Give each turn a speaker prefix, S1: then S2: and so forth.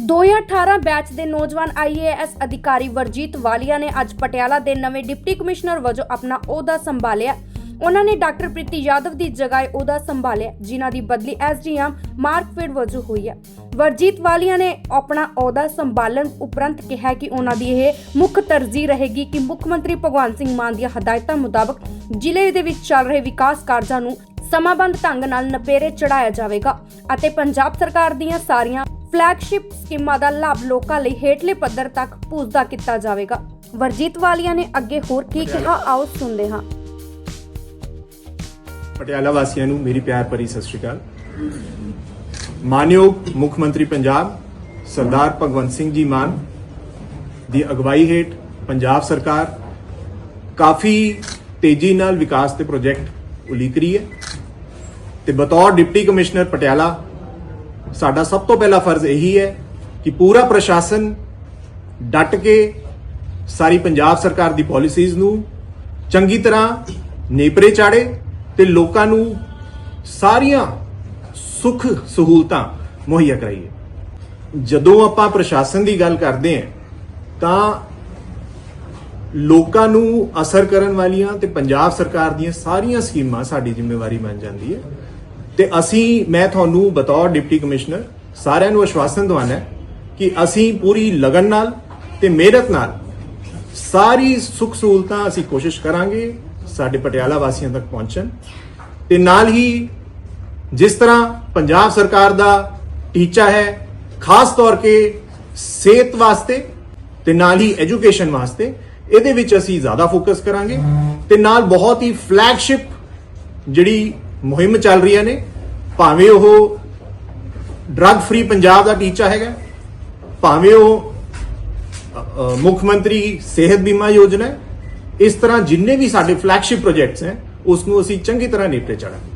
S1: 2018 batch ਦੇ ਨੌਜਵਾਨ IAS ਅਧਿਕਾਰੀ ਵਰਜੀਤ ਵਾਲੀਆ ਨੇ ਅੱਜ ਪਟਿਆਲਾ ਦੇ ਨਵੇਂ ਡਿਪਟੀ ਕਮਿਸ਼ਨਰ ਵਜੋਂ ਆਪਣਾ ਅਹੁਦਾ ਸੰਭਾਲਿਆ। ਉਹਨਾਂ ਨੇ ਡਾਕਟਰ ਪ੍ਰੀਤੀ ਯਾਦਵ ਦੀ ਜਗ੍ਹਾ ਇਹ ਸੰਭਾਲਿਆ, ਜਿਨ੍ਹਾਂ ਦੀ ਬਦਲੀ ਐਸਡੀਐਮ ਮਾਰਕਫੀਲਡ ਵਜੋਂ ਹੋਈ ਹੈ। ਵਰਜੀਤ ਵਾਲੀਆ ਨੇ ਆਪਣਾ ਅਹੁਦਾ ਸੰਭਾਲਣ ਉਪਰੰਤ ਕਿਹਾ ਕਿ ਉਹਨਾਂ ਦੀ ਇਹ ਮੁੱਖ ਤਰਜੀਹ ਰਹੇਗੀ ਕਿ ਮੁੱਖ ਮੰਤਰੀ ਭਗਵੰਤ ਸਿੰਘ ਮਾਨ ਦੀਆਂ ਹਦਾਇਤਾਂ ਮੁਤਾਬਕ ਜ਼ਿਲ੍ਹੇ ਦੇ ਵਿੱਚ ਚੱਲ ਰਹੇ ਵਿਕਾਸ ਕਾਰਜਾਂ ਨੂੰ ਸਮਾਬੰਧ ਢੰਗ ਨਾਲ ਨਪੇਰੇ ਚੜਾਇਆ ਜਾਵੇਗਾ ਅਤੇ ਪੰਜਾਬ ਸਰਕਾਰ ਦੀਆਂ ਸਾਰੀਆਂ ਫਲੈਗਸ਼ਿਪ ਸਕੀਮਾਂ ਦਾ ਲਾਭ ਲੋਕਾਂ ਲਈ ਹੇਠਲੇ ਪੱਧਰ ਤੱਕ ਪੁੱਜਦਾ ਕੀਤਾ ਜਾਵੇਗਾ। ਵਰਜੀਤ ਵਾਲੀਆ ਨੇ ਅੱਗੇ ਹੋਰ ਕੀ ਕਿਹਾ? ਆਓ ਸੁਣਦੇ ਹਾਂ।
S2: ਪਟਿਆਲਾ ਵਾਸੀਆਂ ਨੂੰ ਮੇਰੀ ਪਿਆਰ ਭਰੀ ਸਤਿ ਸ਼੍ਰੀ ਅਕਾਲ। ਮਾਨਯੋਗ ਮੁੱਖ ਮੰਤਰੀ ਪੰਜਾਬ ਸਰਦਾਰ ਭਗਵੰਤ ਸਿੰਘ ਜੀ ਮਾਨ ਦੀ ਅਗਵਾਈ ਹੇਠ ਪੰਜਾਬ ਸਰਕਾਰ ਕਾਫੀ ਤੇਜ਼ੀ ਨਾਲ ਵਿਕਾਸ ਦੇ ਪ੍ਰੋਜੈਕਟ ਉਲੀਕ ਰਹੀ ਹੈ ਤੇ ਬਤੌਰ ਡਿਪਟੀ ਕਮਿਸ਼ਨਰ ਪਟਿਆਲਾ ਸਾਡਾ ਸਭ ਤੋਂ ਪਹਿਲਾ ਫਰਜ਼ ਇਹੀ ਹੈ ਕਿ ਪੂਰਾ ਪ੍ਰਸ਼ਾਸਨ ਡਟ ਕੇ ਸਾਰੀ ਪੰਜਾਬ ਸਰਕਾਰ ਦੀ ਪਾਲਿਸੀਜ਼ ਨੂੰ ਚੰਗੀ ਤਰ੍ਹਾਂ ਨੇਪਰੇ ਚਾੜੇ ਤੇ ਲੋਕਾਂ ਨੂੰ ਸਾਰੀਆਂ ਸੁੱਖ ਸਹੂਲਤਾਂ ਮੁਹੱਈਆ ਕਰਾਈਏ। ਜਦੋਂ ਆਪਾਂ ਪ੍ਰਸ਼ਾਸਨ ਦੀ ਗੱਲ ਕਰਦੇ ਹਾਂ, ਤਾਂ ਲੋਕਾਂ ਨੂੰ ਅਸਰ ਕਰਨ ਵਾਲੀਆਂ ਤੇ ਪੰਜਾਬ ਸਰਕਾਰ ਦੀਆਂ ਸਾਰੀਆਂ ਸਕੀਮਾਂ ਸਾਡੀ ਜ਼ਿੰਮੇਵਾਰੀ ਬਣ ਜਾਂਦੀ ਹੈ। ਤੇ ਅਸੀਂ, ਮੈਂ ਤੁਹਾਨੂੰ ਬਤੌਰ ਡਿਪਟੀ ਕਮਿਸ਼ਨਰ ਸਾਰਿਆਂ ਨੂੰ ਆਸ਼ਵਾਸਨ ਦਵਾਨਾ ਹੈ ਕਿ ਅਸੀਂ ਪੂਰੀ ਲਗਨ ਨਾਲ ਤੇ ਮਿਹਨਤ ਨਾਲ ਸਾਰੀ ਸੁੱਖ ਸਹੂਲਤਾਂ ਅਸੀਂ ਕੋਸ਼ਿਸ਼ ਕਰਾਂਗੇ ਸਾਡੇ ਪਟਿਆਲਾ ਵਾਸੀਆਂ ਤੱਕ ਪਹੁੰਚਣ। ਤੇ ਨਾਲ ਹੀ ਜਿਸ ਤਰ੍ਹਾਂ ਪੰਜਾਬ ਸਰਕਾਰ ਦਾ ਟੀਚਾ ਹੈ, ਖਾਸ ਤੌਰ 'ਤੇ ਸਿਹਤ ਵਾਸਤੇ ਤੇ ਨਾਲ ਹੀ ਐਜੂਕੇਸ਼ਨ ਵਾਸਤੇ, ਇਹਦੇ ਵਿੱਚ ਅਸੀਂ ਜ਼ਿਆਦਾ ਫੋਕਸ ਕਰਾਂਗੇ। ਤੇ ਨਾਲ ਬਹੁਤ ਹੀ ਫਲੈਗਸ਼ਿਪ ਜਿਹੜੀ ਮੁਹਿੰਮ ਚੱਲ ਰਹੀਆਂ ਨੇ। ਭਾਵੇਂ ਉਹ ਡਰੱਗ ਫ੍ਰੀ ਪੰਜਾਬ ਦਾ ਟੀਚਾ ਹੈਗਾ। ਭਾਵੇਂ ਉਹ ਮੁੱਖ ਮੰਤਰੀ ਸਿਹਤ ਬੀਮਾ ਯੋਜਨਾ ਇਸ ਤਰ੍ਹਾਂ ਜਿੰਨੇ ਵੀ ਸਾਡੇ ਫਲੈਗਸ਼ਿਪ ਪ੍ਰੋਜੈਕਟਸ ਹੈ ਉਸ ਨੂੰ ਅਸੀਂ ਚੰਗੀ ਤਰ੍ਹਾਂ ਨੇਪਰੇ ਚੜਾਂਗੇ।